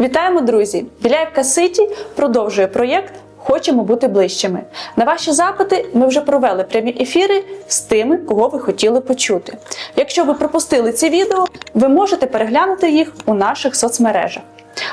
Вітаємо, друзі! Біляївка Ситі продовжує проєкт Хочемо бути ближчими. На ваші запити ми вже провели прямі ефіри з тими, кого ви хотіли почути. Якщо ви пропустили ці відео, ви можете переглянути їх у наших соцмережах.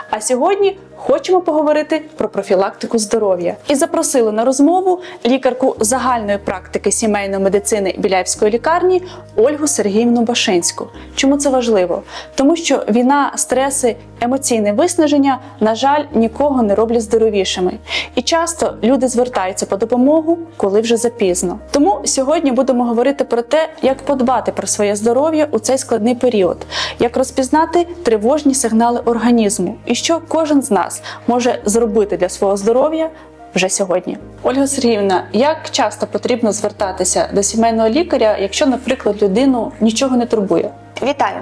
А сьогодні хочемо поговорити про профілактику здоров'я і запросили на розмову лікарку загальної практики сімейної медицини Біляївської лікарні Ольгу Сергіївну Башинську. Чому це важливо? Тому що війна, стреси, емоційне виснаження, на жаль, нікого не роблять здоровішими. І часто люди звертаються по допомогу, коли вже запізно. Тому сьогодні будемо говорити про те, як подбати про своє здоров'я у цей складний період, як розпізнати тривожні сигнали організму і що кожен з нас може зробити для свого здоров'я вже сьогодні. Ольга Сергіївна, як часто потрібно звертатися до сімейного лікаря, якщо, наприклад, людину нічого не турбує? Вітаю!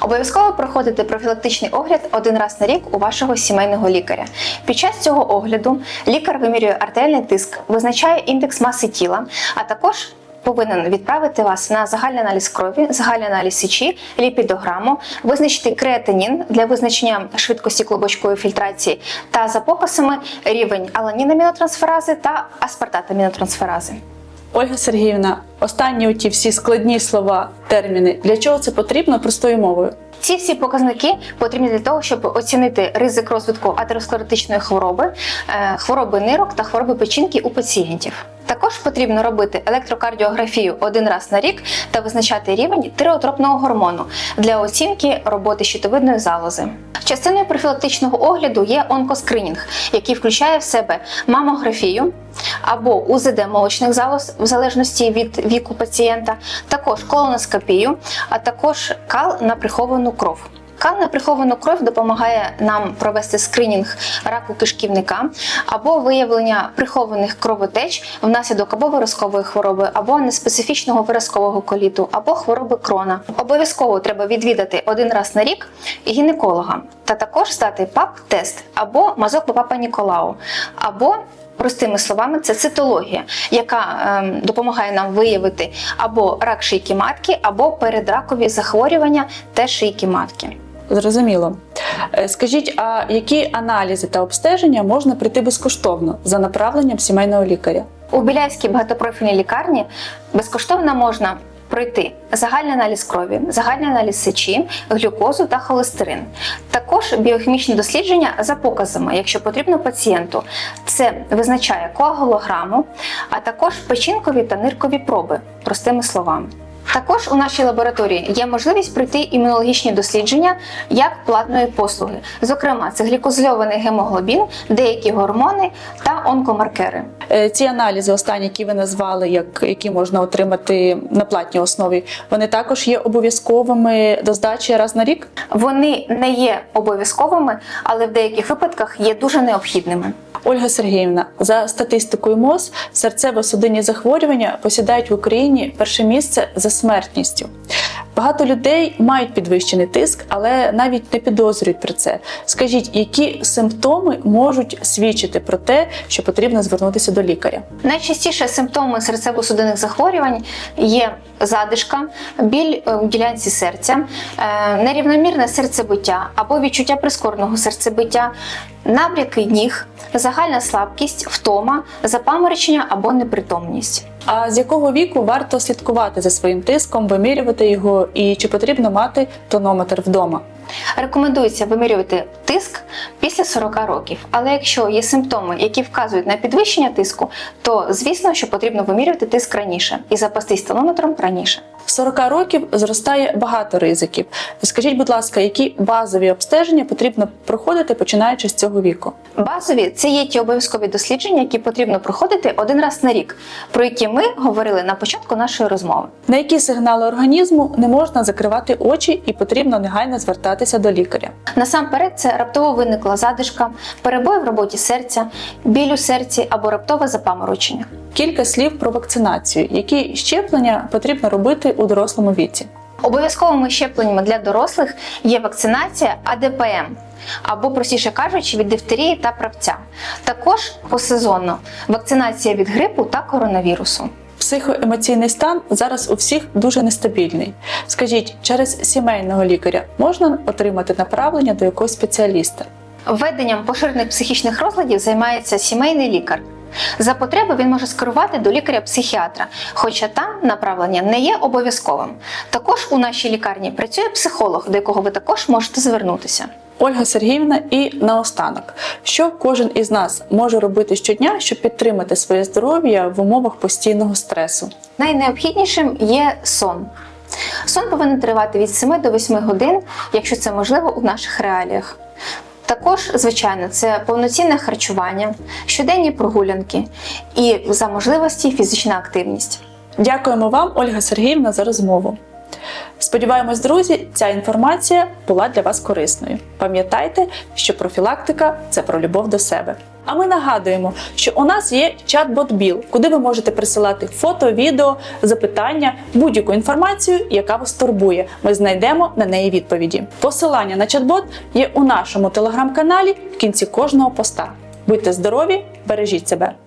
Обов'язково проходити профілактичний огляд один раз на рік у вашого сімейного лікаря. Під час цього огляду лікар вимірює артеріальний тиск, визначає індекс маси тіла, а також повинен відправити вас на загальний аналіз крові, загальний аналіз сечі, ліпідограму, визначити креатинін для визначення швидкості клубочкової фільтрації та за показами рівень аланінамінотрансферази та аспартатамінотрансферази. Ольга Сергіївна, останні оті всі складні слова, терміни. Для чого це потрібно простою мовою? Ці всі показники потрібні для того, щоб оцінити ризик розвитку атеросклеротичної хвороби, е, хвороби нирок та хвороби печінки у пацієнтів. Також потрібно робити електрокардіографію один раз на рік та визначати рівень тиреотропного гормону для оцінки роботи щитовидної залози. Частиною профілактичного огляду є онкоскринінг, який включає в себе мамографію або УЗД молочних залоз в залежності від віку пацієнта, також колоноскопію, а також кал на приховану кров. Кал на приховану кров допомагає нам провести скринінг раку кишківника або виявлення прихованих кровотеч внаслідок або виразкової хвороби, або неспецифічного виразкового коліту, або хвороби крона. Обов'язково треба відвідати один раз на рік гінеколога та також здати ПАП-тест або мазок Папа Ніколау, або Простими словами, це цитологія, яка ем, допомагає нам виявити або рак шийки матки, або передракові захворювання теж шийки матки. Зрозуміло. Е, Скажіть, а які аналізи та обстеження можна прийти безкоштовно за направленням сімейного лікаря? У Біляйській багатопрофільній лікарні безкоштовно можна пройти загальний аналіз крові, загальний аналіз сечі, глюкозу та холестерин. Також біохімічні дослідження за показами, якщо потрібно пацієнту. Це визначає коагулограму, а також печінкові та ниркові проби, простими словами. Також у нашій лабораторії є можливість пройти імунологічні дослідження як платної послуги. Зокрема, це глікозльований гемоглобін, деякі гормони та онкомаркери. Е, Ці аналізи, останні, які ви назвали, як, які можна отримати на платній основі, вони також є обов'язковими до здачі раз на рік? Вони не є обов'язковими, але в деяких випадках є дуже необхідними. Ольга Сергіївна, за статистикою МОЗ, серцево-судинні захворювання посідають в Україні перше місце за смертністю. Багато людей мають підвищений тиск, але навіть не підозрюють про це. Скажіть, які симптоми можуть свідчити про те, що потрібно звернутися до лікаря? Найчастіше симптоми серцево-судинних захворювань є задишка, біль е, у ділянці серця, е, нерівномірне серцебиття або відчуття прискореного серцебиття, набряки ніг, загальна слабкість, втома, запаморочення або непритомність. А з якого віку варто слідкувати за своїм тиском, вимірювати його, і чи потрібно мати тонометр вдома? Рекомендується вимірювати тиск після 40 років. Але якщо є симптоми, які вказують на підвищення тиску, то звісно, що потрібно вимірювати тиск раніше і запастись тонометром раніше. В 40 років зростає багато ризиків. Скажіть, будь ласка, які базові обстеження потрібно проходити починаючи з цього віку? Базові це є ті обов'язкові дослідження, які потрібно проходити один раз на рік, про які ми говорили на початку нашої розмови. На які сигнали організму не можна закривати очі і потрібно негайно звертатися до лікаря? Насамперед, це раптово виникла задишка, перебої в роботі серця, біль у серці або раптове запаморочення. Кілька слів про вакцинацію, які щеплення потрібно робити у дорослому віці. Обов'язковими щепленнями для дорослих є вакцинація АДПМ. Або, простіше кажучи, від дифтерії та правця. Також посезонно вакцинація від грипу та коронавірусу. Психоемоційний стан зараз у всіх дуже нестабільний. Скажіть, через сімейного лікаря можна отримати направлення до якогось спеціаліста? Введенням поширених психічних розладів займається сімейний лікар. За потреби він може скерувати до лікаря-психіатра, хоча там направлення не є обов'язковим. Також у нашій лікарні працює психолог, до якого ви також можете звернутися. Ольга Сергіївна, і наостанок, що кожен із нас може робити щодня, щоб підтримати своє здоров'я в умовах постійного стресу? Найнеобхіднішим є сон. Сон повинен тривати від 7 до 8 годин, якщо це можливо у наших реаліях. Також, звичайно, це повноцінне харчування, щоденні прогулянки і за можливості фізична активність. Дякуємо вам, Ольга Сергіївна, за розмову. Сподіваємось, друзі, ця інформація була для вас корисною. Пам'ятайте, що профілактика це про любов до себе. А ми нагадуємо, що у нас є чат-бот Біл, куди ви можете присилати фото, відео, запитання, будь-яку інформацію, яка вас турбує. Ми знайдемо на неї відповіді. Посилання на чат-бот є у нашому телеграм-каналі в кінці кожного поста. Будьте здорові, бережіть себе!